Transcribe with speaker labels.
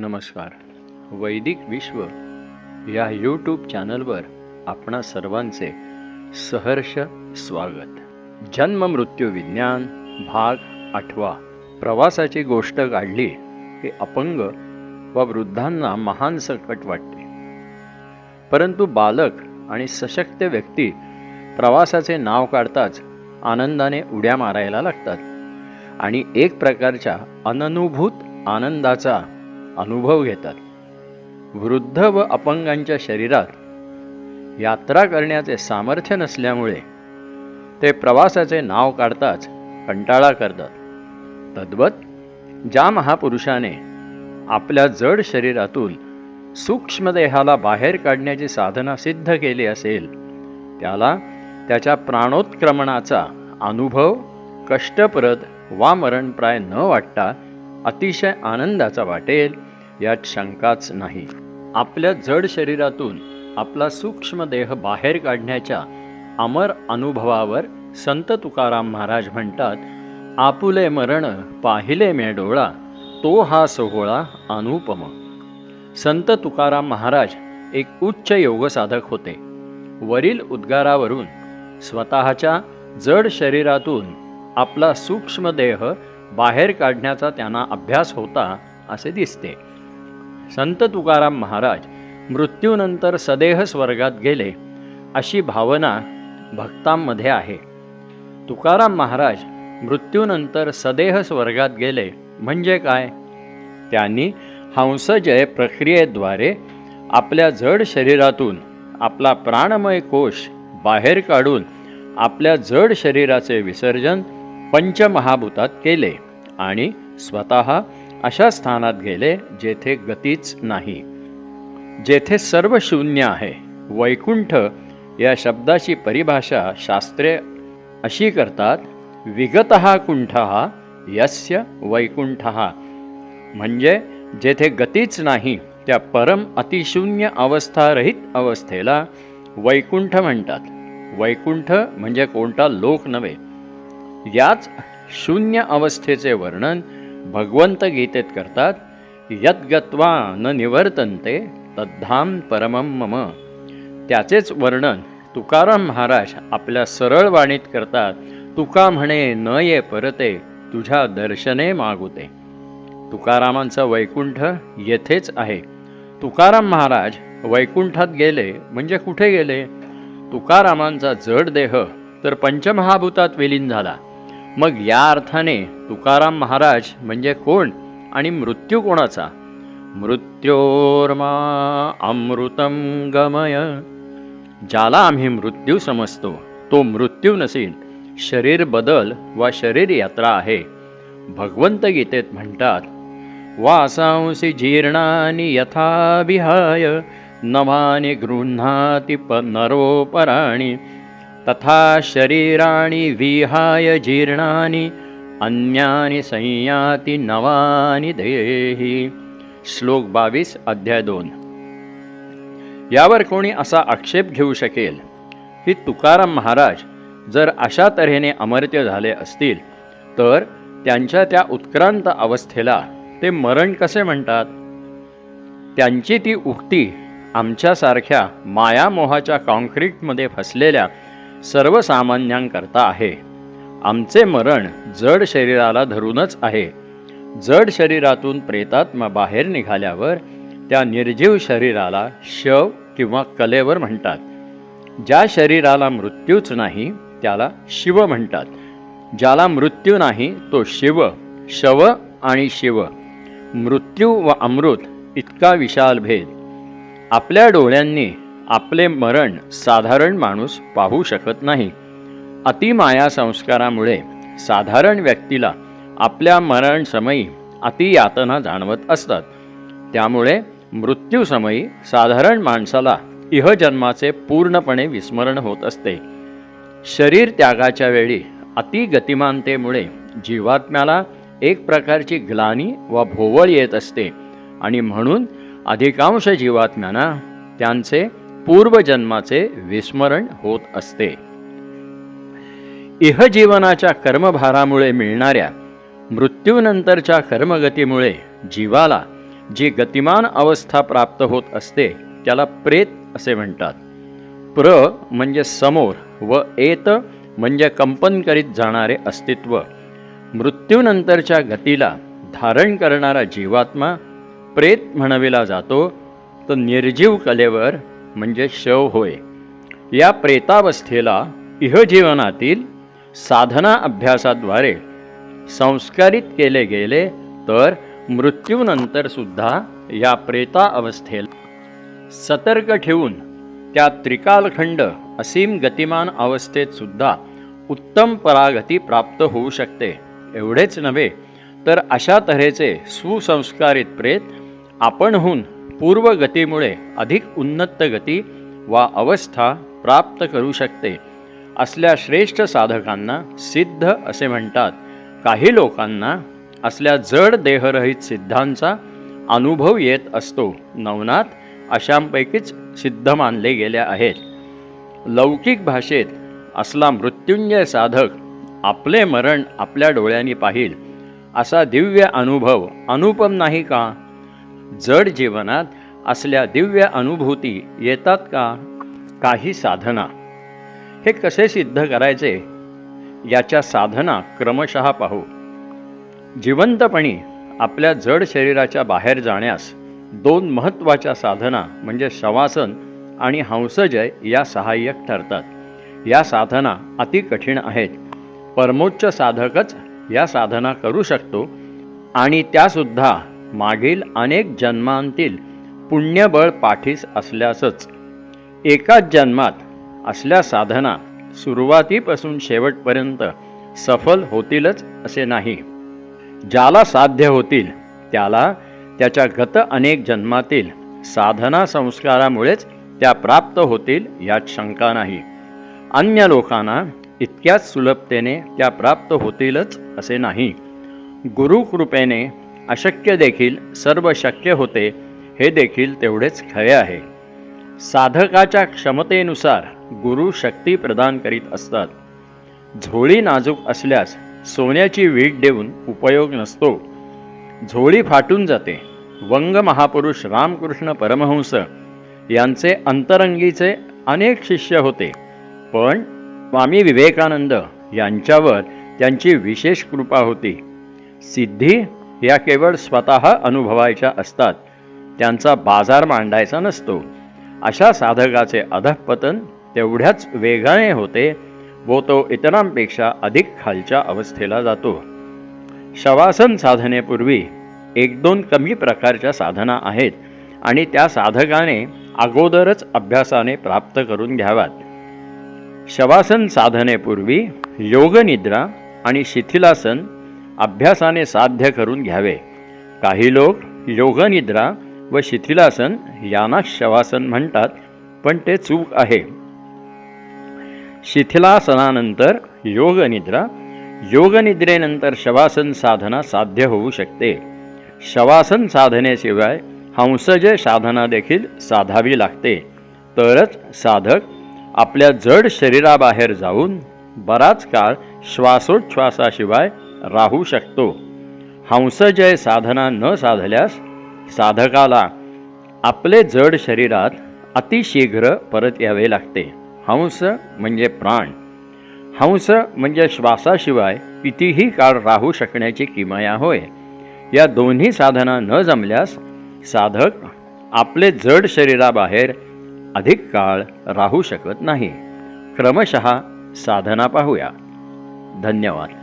Speaker 1: नमस्कार. वैदिक विश्व या यूट्यूब चॅनलवर आपणा सर्वांचे सहर्ष स्वागत. जन्म मृत्यू विज्ञान भाग आठवा. प्रवासाची गोष्ट काढली की अपंग व वृद्धांना महान संकट वाटते. परंतु बालक आणि सशक्त व्यक्ती प्रवासाचे नाव काढताच आनंदाने उड्या मारायला लागतात. आणि एक प्रकारच्या अननुभूत आनंदाचा अनुभव घेतात. वृद्ध व अपंगांच्या शरीरात यात्रा करण्याचे सामर्थ्य नसल्यामुळे ते प्रवासाचे नाव काढताच कंटाळा करतात. तद्वत ज्या महापुरुषाने आपल्या जड शरीरातून सूक्ष्मदेहाला बाहेर काढण्याची साधना सिद्ध केली असेल त्याला त्याच्या प्राणोत्क्रमणाचा अनुभव कष्टप्रद वा मरणप्राय न वाटता अतिशय आनंदाचा वाटेल. यात शंकाच नाही. आपल्या जड शरीरातून आपला सूक्ष्म देह बाहेर काढण्याच्या अमर अनुभवावर संत तुकाराम महाराज म्हणतात आपुले मरण पाहिले मे डोळा तो हा सोहळा अनुपम. संत तुकाराम महाराज एक उच्च योगसाधक होते. वरील उद्गारावरून स्वतःच्या जड शरीरातून आपला सूक्ष्म देह बाहेर काढण्याचा त्यांना अभ्यास होता असे दिसते. संत तुकाराम महाराज मृत्यूनंतर सदेह स्वर्गात गेले अशी भावना भक्तांमध्ये आहे. तुकाराम महाराज मृत्यूनंतर सदेह स्वर्गात गेले म्हणजे काय? त्यांनी हंसजय प्रक्रियेद्वारे आपल्या जड शरीरातून आपला प्राणमय कोश बाहेर काढून आपल्या जड शरीराचे विसर्जन पंचमहाभूतात केले आणि स्वतः अशा स्थानात गेले जेथे गतीच नाही. जेथे सर्व शून्य आहे. वैकुंठ या शब्दाची परिभाषा शास्त्रे अशी करतात विगत कुंठ यस्य वैकुंठ. म्हणजे जेथे गतीच नाही त्या परम अतिशून्य अवस्थारहित अवस्थेला वैकुंठ म्हणतात. वैकुंठ म्हणजे कोणता लोक नव्हे. याच शून्य अवस्थेचे वर्णन भगवंत गीतेत करतात यद्गत्वा न निवर्तनते तद्धाम परमम मम. त्याचेच वर्णन तुकाराम महाराज आपल्या सरळ वाणीत करतात तुका म्हणे न ये परते तुझ्या दर्शने मागुते. तुकारामांचं वैकुंठ येथेच आहे. तुकाराम महाराज वैकुंठात गेले म्हणजे कुठे गेले? तुकारामांचा जड देह तर पंचमहाभूतात विलीन झाला. मग या अर्थाने तुकाराम महाराज म्हणजे कोण आणि मृत्यू कोणाचा? मृत्योर्मा अमृतम गमय. ज्याला आम्ही मृत्यू समजतो तो मृत्यू नसेल शरीर बदल वा शरीर यात्रा आहे. भगवंत गीतेत म्हणतात वासांसी जीर्णानि यथा विहाय नवानि गृह्णाति प नरोपराणी तथा शरीराणि विहाय जीर्णानि अन्यानि संयाती नवानि देही. श्लोक बावीस अध्याय दोन. यावर कोणी असा आक्षेप घेऊ शकेल की तुकाराम महाराज जर अशा तऱ्हेने अमर्त्य झाले असतील तर त्यांच्या त्या उत्क्रांत अवस्थेला ते मरण कसे म्हणतात? त्यांची ती उक्ती आमच्यासारख्या मायामोहाच्या कॉन्क्रीटमध्ये फसलेल्या सर्वसामान्यांकरता आहे. आमचे मरण जड शरीराला धरूनच आहे. जड शरीरातून प्रेतात्मा बाहेर निघाल्यावर त्या निर्जीव शरीराला शव किंवा कलेवर म्हणतात. ज्या शरीराला मृत्यूच नाही त्याला शिव म्हणतात. ज्याला मृत्यू नाही तो शिव शव आणि शिव. मृत्यू व अमृत इतका विशाल भेद. आपल्या डोळ्यांनी आपले मरण साधारण माणूस पाहू शकत नाही. अतिमाया संस्कारामुळे साधारण व्यक्तीला आपल्या मरणसमयी अतियातना जाणवत असतात. त्यामुळे मृत्यूसमयी साधारण माणसाला इहजन्माचे पूर्णपणे विस्मरण होत असते. शरीर त्यागाच्या वेळी अतिगतिमानतेमुळे जीवात्म्याला एक प्रकारची ग्लानी व भोवळ येत असते आणि म्हणून अधिकांश जीवात्म्यांना त्यांचे पूर्वजन्माचे विस्मरण होत असते. इहजीवनाच्या कर्मभारामुळे मिळणाऱ्या मृत्यूनंतरच्या कर्मगतीमुळे जीवाला जी गतिमान अवस्था प्राप्त होत असते त्याला प्रेत असे म्हणतात. प्र म्हणजे समोर व एत म्हणजे कंपन करीत जाणारे अस्तित्व. मृत्यूनंतरच्या गतीला धारण करणारा जीवात्मा प्रेत म्हणविला जातो तर निर्जीव कलेवर म्हणजे शव होय. या प्रेतावस्थेला इहजीवनातील साधना अभ्यासाद्वारे संस्कारित केले गेले तर मृत्यूनंतर सुद्धा या प्रेता अवस्थेला सतर्क ठेवून त्या त्रिकालखंड असीम गतिमान अवस्थेत सुद्धा उत्तम परागती प्राप्त होऊ शकते. एवढेच नव्हे तर अशा तऱ्हेचे सुसंस्कारित प्रेत आपणहून पूर्वगतीमुळे अधिक उन्नत गती वा अवस्था प्राप्त करू शकते असल्या श्रेष्ठ साधकांना सिद्ध असे म्हणतात. काही लोकांना असल्या जड देहरहित सिद्धांचा अनुभव येत असतो. नवनाथ अशांपैकीच सिद्ध मानले गेल्या आहेत. लौकिक भाषेत असला मृत्युंजय साधक आपले मरण आपल्या डोळ्यांनी पाहिल असा दिव्य अनुभव अनुपम नाही का? जड जीवनात असल्या दिव्य अनुभूती येतात का? काही साधना. हे कसे सिद्ध करायचे? याच्या साधना क्रमशः पाहू. जिवंतपणी आपल्या जड शरीराच्या बाहेर जाण्यास दोन महत्त्वाच्या साधना म्हणजे शवासन आणि हंसजय या सहाय्यक ठरतात. या साधना अति कठीण आहेत. परमोच्च साधकच या साधना करू शकतो आणि त्यासुद्धा मागील अनेक जन्मांतील पुण्यबळ पाठीस असल्यासच एकाच जन्मात असल्या साधना सुरुवातीपासून शेवटपर्यंत सफल होतीलच असे नाही. ज्याला साध्य होतील त्याला त्याच्या गत अनेक जन्मातील साधना संस्कारामुळेच त्या प्राप्त होतील यात शंका नाही. अन्य लोकांना इतक्याच सुलभतेने त्या प्राप्त होतीलच असे नाही. गुरुकृपेने अशक्य देखील सर्व शक्य होते हे देखील तेवढेच खरे आहे. साधकाच्या क्षमतेनुसार गुरु शक्ती प्रदान करीत असतात. झोळी नाजूक असल्यास सोन्याची वीट देऊन उपयोग नसतो. झोळी फाटून जाते. वंग महापुरुष रामकृष्ण परमहंस यांचे अंतरंगीचे अनेक शिष्य होते. पण स्वामी विवेकानंद यांच्यावर त्यांची विशेष कृपा होती. सिद्धी या केवळ स्वतः अनुभवायच्या असतात. त्यांचा बाजार मांडायचा नसतो. अशा साधकाचे अधःपतन तेवढ्याच वेगाने होते व तो इतरांपेक्षा अधिक खालच्या अवस्थेला जातो. शवासन साधनेपूर्वी एक दोन कमी प्रकारच्या साधना आहेत आणि त्या साधकाने अगोदरच अभ्यासाने प्राप्त करून घ्याव्यात. शवासन साधनेपूर्वी योगनिद्रा आणि शिथिलासन अभ्यासाने साध्य करून घ्यावे. काही लोक योगनिद्रा व शिथिलासन यांना शवासन म्हणतात पण ते चूक आहे. शिथिलासनानंतर योगनिद्रा योगनिद्रेनंतर शवासन साधना साध्य होऊ शकते. शवासन साधनेशिवाय हंसजय साधना देखील साधावी लागते. तरच साधक आपल्या जड शरीराबाहेर जाऊन बराच काळ श्वासोच्छ्वासाशिवाय राहू शकतो. हंसजय साधना न साधल्यास साधकाला आपले जड शरीरात अतिशीघ्र परत यावे लागते. हंस म्हणजे प्राण. हंस म्हणजे श्वासाशिवाय कितीही काळ राहू शकण्याची किमया होय. या दोन्ही साधना न जमल्यास साधक आपले जड शरीराबाहेर अधिक काळ राहू शकत नाही. क्रमशः साधना पाहूया. धन्यवाद.